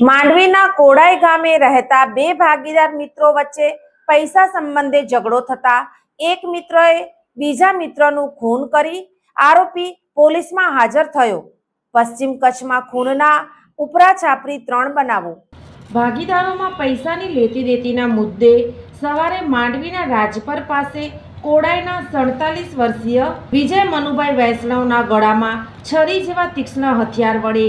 માંડવીના કોડાઈ ગામે રહેતા બે ભાગીદાર મિત્રો વચ્ચે પૈસા સંબંધે ઝઘડો થતા એક મિત્રએ બીજા મિત્રનું ખૂન કરી આરોપી પોલીસમાં હાજર થયો. પશ્ચિમ કચ્છમાં ખૂનના ઉપરા છાપરી ત્રણ બનાવો. ભાગીદારોમાં પૈસાની લેતી દેતીના મુદ્દે સવારે માંડવીના રાજપર પાસે કોડાઈના સડતાલીસ વર્ષીય વિજય મનુભાઈ વૈષ્ણવના ગળામાં છરી જેવા તીક્ષ્ણ હથિયાર વડે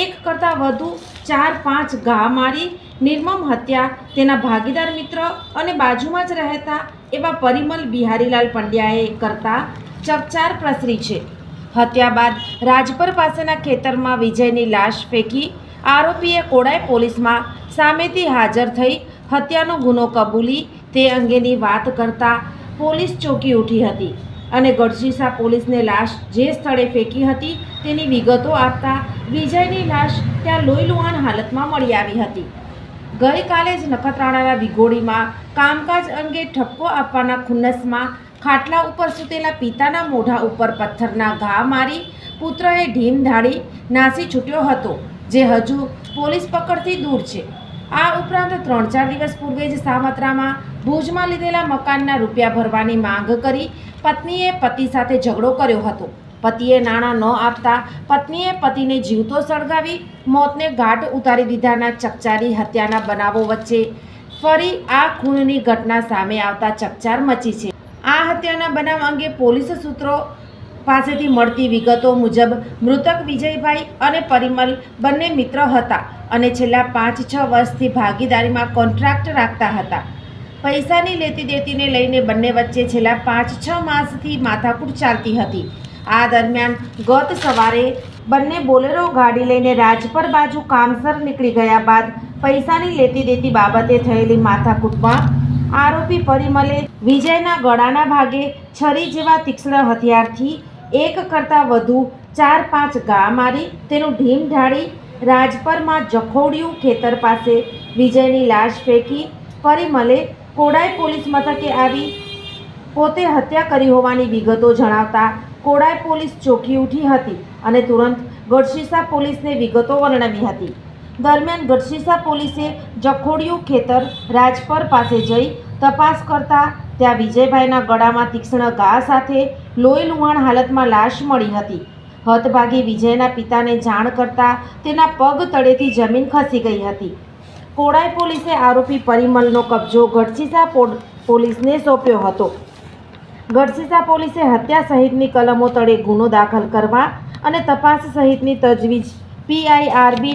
એક કરતાં વધુ ચાર પાંચ ઘા મારી નિર્મમ હત્યા તેના ભાગીદાર મિત્ર અને બાજુમાં જ રહેતા એવા પરિમલ બિહારીલાલ પંડ્યાએ કરતા ચકચાર પ્રસરી છે. હત્યા બાદ રાજપર પાસેના ખેતરમાં વિજયની લાશ ફેંકી આરોપીએ કોડાઈ પોલીસમાં સામેથી હાજર થઈ હત્યાનો ગુનો કબૂલી તે અંગેની વાત કરતા પોલીસ ચોકી ઉઠી હતી. અને ગઢશીસા પોલીસને લાશ જે સ્થળે ફેંકી હતી તેની વિગતો આપતા વિજયની લાશ ત્યાં લોહીલુહાણ હાલતમાં મળી આવી હતી. ગઈકાલે જ નખત્રાણાના વિગોડીમાં કામકાજ અંગે ઠપકો આપવાના ખુન્નસમાં ખાટલા ઉપર સૂતેલા પિતાના મોઢા ઉપર પથ્થરના ઘા મારી પુત્રએ ઢીમ ઢાળી નાસી છૂટ્યો હતો, જે હજુ પોલીસ પકડથી દૂર છે. આ ઉપરાંત ત્રણ ચાર દિવસ પૂર્વે જ સામત્રામાં ભુજમાં લીધેલા મકાનના રૂપિયા ભરવાની માંગ કરી પત્નીએ પતિ સાથે ઝઘડો કર્યો હતો. પતિએ નાણાં ન આપતા પત્નીએ પતિને જીવતો સળગાવી મોતને ઘાટ ઉતારી દીધાના ચકચારી હત્યાના બનાવો વચ્ચે ફરી આ ખૂનની ઘટના સામે આવતા ચકચાર મચી છે. આ હત્યાના બનાવ અંગે પોલીસ સૂત્રો પાસેથી મળતી વિગતો મુજબ મૃતક વિજયભાઈ અને પરિમલ બંને મિત્ર હતા અને છેલ્લા પાંચ, છ વર્ષથી ભાગીદારીમાં કોન્ટ્રાક્ટ રાખતા હતા. પૈસાની લેતી દેતીને લઈને બંને વચ્ચે છેલ્લા પાંચ, છ માસથી માથાકૂટ ચાલતી હતી. આ દરમિયાન ગત સવારે બંને બોલેરો ગાડી લઈને રાજપર બાજુ કામસર નીકળી ગયા બાદ પૈસાની લેતી દેતી બાબતે થયેલી માથાકૂટમાં આરોપી પરિમલે વિજયના ગળાના ભાગે છરી જેવા તીક્ષ્ણ હથિયારથી એક કરતાં વધુ ચાર પાંચ ઘા મારી તેનું ઢીમ ઢાળી રાજપરમાં જખોડિયું ખેતર પાસે વિજયની લાશ ફેંકી પરિમલે કોડાઈ પોલીસ મથકે આવી. પોતે હત્યા કરી હોવાની વિગતો જણાવતા કોડાઈ પોલીસ ચોકી ઉઠી હતી અને તુરંત ગઢશીસા પોલીસને વિગતો વર્ણવી હતી. દરમિયાન ગઢશીસા પોલીસે જખોડિયું ખેતર રાજપર પાસે જઈ તપાસ કરતા ત્યાં વિજયભાઈના ગળામાં તીક્ષ્ણ ઘા સાથે લોહી લુહાણ હાલતમાં લાશ મળી હતી. હતભાગી વિજયના પિતાને જાણ કરતા તેના પગ તળેથી જમીન ખસી ગઈ હતી. કોડાઈ પોલીસે આરોપી પરિમલનો કબજો ગઢસીસા પોલીસને સોંપ્યો હતો. ગઢસીસા પોલીસે હત્યા સહિતની કલમો તળે ગુનો દાખલ કરવા અને તપાસ સહિતની તજવીજ પીઆઈઆરબી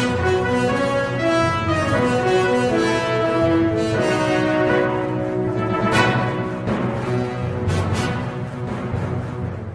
Thank you.